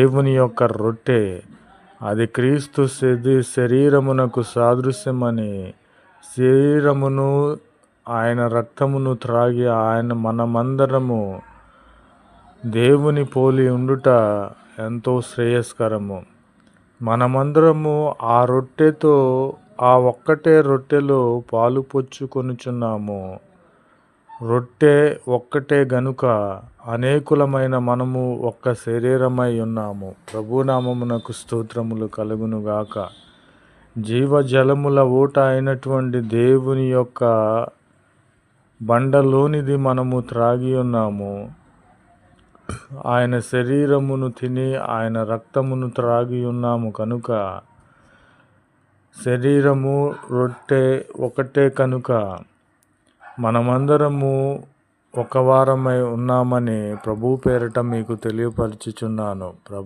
దేవుని యొక్క రొట్టె అది క్రీస్తు శది శరీరమునకు సాదృశ్యమని శరీరమును ఆయన రక్తమును త్రాగి ఆయన మనమందరము దేవుని పోలి ఉండుట ఎంతో శ్రేయస్కరము. మనమందరము ఆ రొట్టెతో ఆ ఒక్కటే రొట్టెలో పాలు పొచ్చుకొనుచున్నాము. రొట్టె ఒక్కటే గనుక అనేకులమైన మనము ఒక్క శరీరమై ఉన్నాము. ప్రభునామమునకు స్తోత్రములు కలుగునుగాక. జీవజలముల ఊట అయినటువంటి దేవుని యొక్క బండలోనిది మనము త్రాగి ఉన్నాము. ఆయన శరీరమును తిని ఆయన రక్తమును త్రాగి ఉన్నాము కనుక శరీరము రొట్టె ఒకటే కనుక మనమందరము ఒక వారమై ఉన్నామని ప్రభు పేరిట మీకు తెలియపరచుచున్నాను. ప్రభు